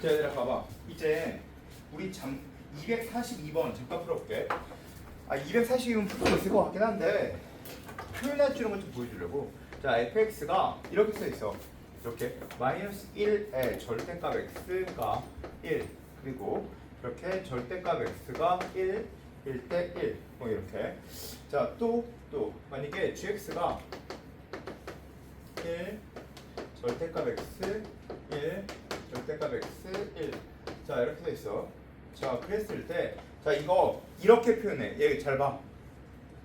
자 얘들아 봐봐. 이제 우리 잠 242번 잠깐 풀어볼게. 아 242번 풀수 있을 것 같긴 한데 표현할 줄 아는 것좀 보여주려고. 자 fx가 이렇게 써 있어. 이렇게 마이너스 1에 절대값 x가 1 그리고 이렇게 절대값 x가 1 1대 1 뭐 이렇게. 자 또 또. 만약에 gx가 1 절대값 x 1 절대값 x 1 자 이렇게 돼 있어. 자 그랬을 때 자 이거 이렇게 표현해. 얘 잘 봐.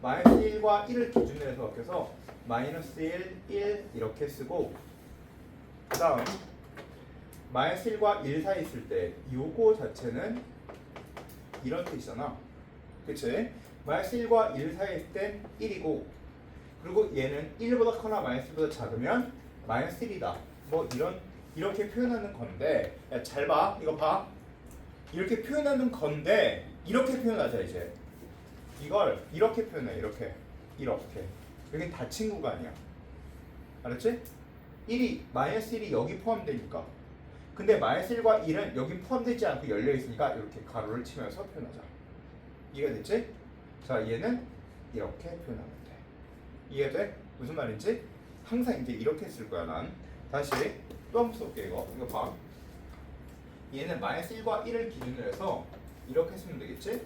마이너스 1과 1을 기준으로 해서 바뀌어서 마이너스 1, 1 이렇게 쓰고 그 다음 마이너스 1과 1 사이 있을 때 요거 자체는 이런 뜻이잖아. 그치? 마이너스 1과 1 사이 있을 땐 1이고 그리고 얘는 1보다 커나 마이너스 1보다 작으면 마이너스 1이다. 뭐 이런 이렇게 표현하는 건데 야, 잘 봐. 이거 봐. 이렇게 표현하는 건데 이렇게 표현하자 이제. 이걸 이렇게 표현해. 이렇게. 이렇게. 여기 닫힌 구간이야. 알았지? 1이 마이너스 1이 여기 포함되니까. 근데 마이너스 1과 1은 여기 포함되지 않고 열려 있으니까 이렇게 가로를 치면서 표현하자. 이해가 됐지? 자, 얘는 이렇게 표현하면 돼. 이해돼? 무슨 말인지? 항상 이제 이렇게 쓸 거야, 난. 다시 또 한번 써볼게, 이거. 이거 봐. 얘는 마이너스 1과 1을 기준으로 해서 이렇게 쓰면 되겠지?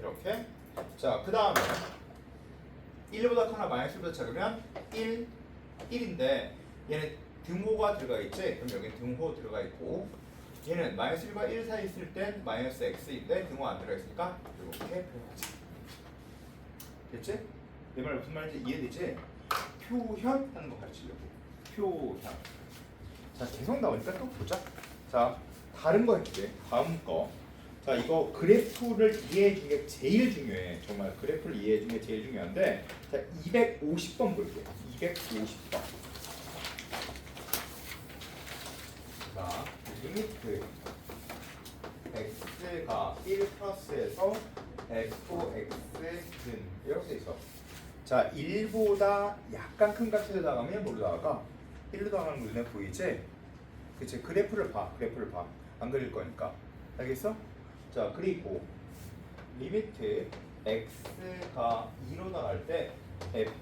이렇게. 자, 그 다음에 1보다 커나 마이너스 1보다 작으면 1, 1인데 얘는 등호가 들어가 있지? 그럼 여기 등호 들어가 있고 얘는 마이너스 1과 1 사이 있을 땐 마이너스 x인데 등호 안 들어가 있으니까 이렇게 표현하자. 됐지? 내 말 무슨 말인지 이해되지? 표현 하는 거 가르치려고. 표현. 자, 계속 나오니까 또 보자. 자, 다른 거 해줄게. 다음 거. 자, 이거 그래프를 이해해 주는 게 제일 중요해. 정말 그래프를 이해해 주는 게 제일 중요한데, 자, 250번 볼게요. 250번. 자, 리미트 x가 1 플러스에서 fx는 이렇게 돼 있어. 자, 1보다 약간 큰 값이 나가면 뭘로 나가? 1로 나가는 거 눈에 보이지? 그치? 그래프를 봐. 그래프를 봐. 안 그릴 거니까. 알겠어? 자, 그리고 리미트 x가 2로 나갈 때 fx,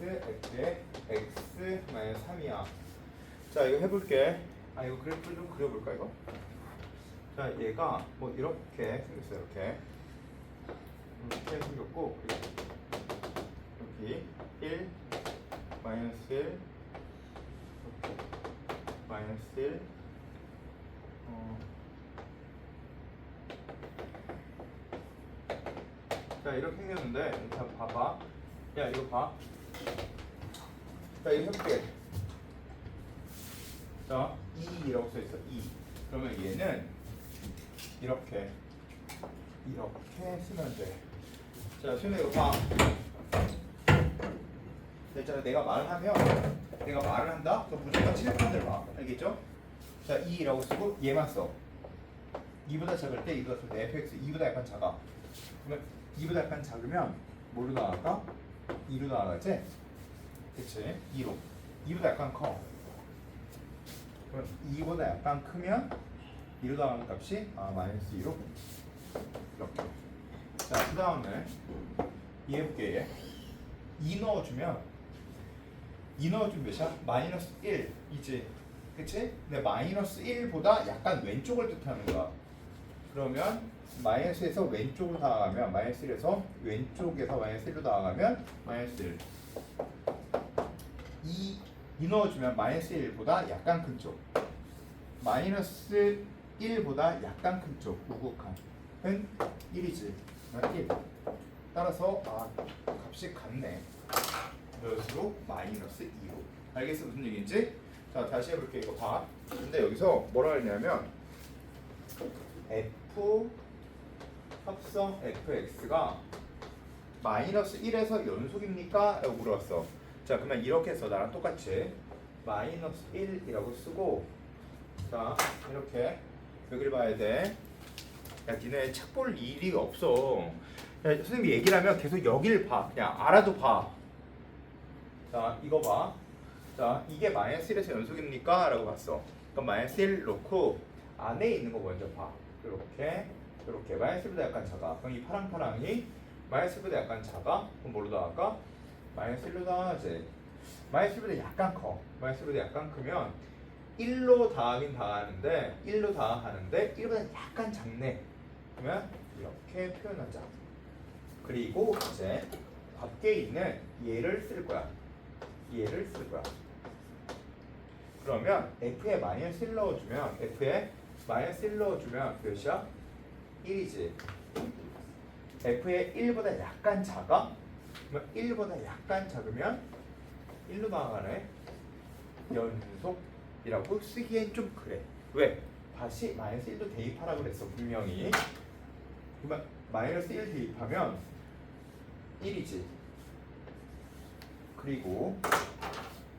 f의 x 3이야. 자, 이거 해볼게. 아, 이거 그래프 좀 그려볼까, 이거? 자, 얘가 뭐 이렇게 생겼어요, 이렇게. 이렇게 생겼고, 여기 1, 마이너스 1, 1, 어. 자, 이렇게 생겼는데, 자, 봐봐. 야, 이거 봐. 자, 해볼게. 자, 2라고 써있어, 2. 그러면 얘는 이렇게, 이렇게 쓰면 돼. 자, 수현아 이거 봐. 됐잖아. 내가 말을 하면, 내가 말을 한다? 그럼 무조건 칠판을 봐. 알겠죠? 자, 2라고 쓰고 얘만 써. 2보다 작을 때 2보다 작을 때 fx 2보다 약간 작아. 그러면 2보다 약간 작으면 뭐로 나갈까? 2로 나가지? 그치? 2로. 2보다 약간 커. 그럼 2보다 약간 크면 2로 나가는 값이 아 마이너스 2로 이렇게. 자, 그 다음에 이해해볼게. 얘. 2 넣어주면 2 넣어주면 몇이야? 마이너스 1이지. 그치? 근데 마이너스 1보다 약간 왼쪽을 뜻하는 거야. 그러면 마이너스에서 왼쪽으로 나가면 마이너스 1에서 왼쪽에서 마이너스 1로 나가면 마이너스 1. 2, 2 넣어주면 마이너스 1보다 약간 큰 쪽. 마이너스 1보다 약간 큰 쪽. 우극한은 1이지. 1. 따라서 아 값이 같네. 몇으로? 마이너스 2로. 알겠어 무슨 얘기인지? 자 다시 해볼게 이거 봐. 근데 여기서 뭐라 했냐면 f 합성 fx가 마이너스 1에서 연속입니까? 라고 물어봤어. 자 그러면 이렇게 해서 나랑 똑같이 마이너스 1이라고 쓰고 자 이렇게 여기를 봐야 돼. 야 니네 책 볼 일이 없어. 야, 선생님이 얘기를 하면 계속 여기를 봐. 그냥 알아도 봐. 자 이거 봐. 자 이게 마이너스 1에서 연속입니까? 라고 봤어. 그럼 마이너스 1 놓고 안에 있는 거 먼저 봐. 이렇게 이렇게 마이너스 1보다 약간 작아. 그럼 이 파랑파랑이 마이너스 1보다 약간 작아. 그럼 뭘로 나갈까? 마이너스 1로 나가지. 마이너스 1보다 약간 커. 마이너스 1보다 약간 크면 1로 다하긴 다하는데 1로 다하는데 1보다 약간 작네. 그러면 이렇게 표현하자. 그리고 이제 밖에 있는 얘를 쓸 거야. 얘를 쓸 거야. 그러면 f에 마이너스 1 넣어주면 f에 마이너스 1 넣어주면 몇이야? 1이지. f의 1보다 약간 작아? 그러면 1보다 약간 작으면 1로 나가네. 연속이라고 쓰기엔 좀 그래. 왜? 다시 마이너스 1도 대입하라 그랬어 분명히. 그러면 마이너스 1 대입하면 1이지. 그리고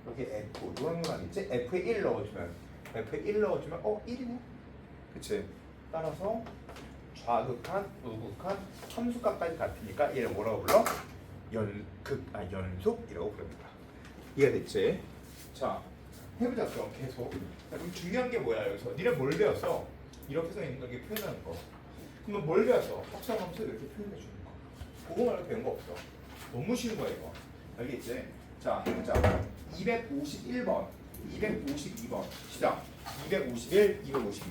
여기 F 노란거 있지? F에 1 넣어주면 F에 1 넣어주면 어 1이네. 그치? 따라서 좌극한, 우극한, 함수값까지 같으니까 얘를 뭐라고 불러? 연극, 아 연속 이라고 부릅니다. 이해됐지? 자, 해보자 그럼 계속. 자, 그럼 중요한 게 뭐야 여기서? 니네 뭘 배웠어? 이렇게 써 있는 게 표현하는 거. 그러면 뭘 배웠어? 합성함수 이렇게 표현해 주는 거. 그거 말고 배운 거 없어. 너무 쉬운 거야 이거. 알겠지? 자, 해보자. 251번, 252번 시작. 251, 252.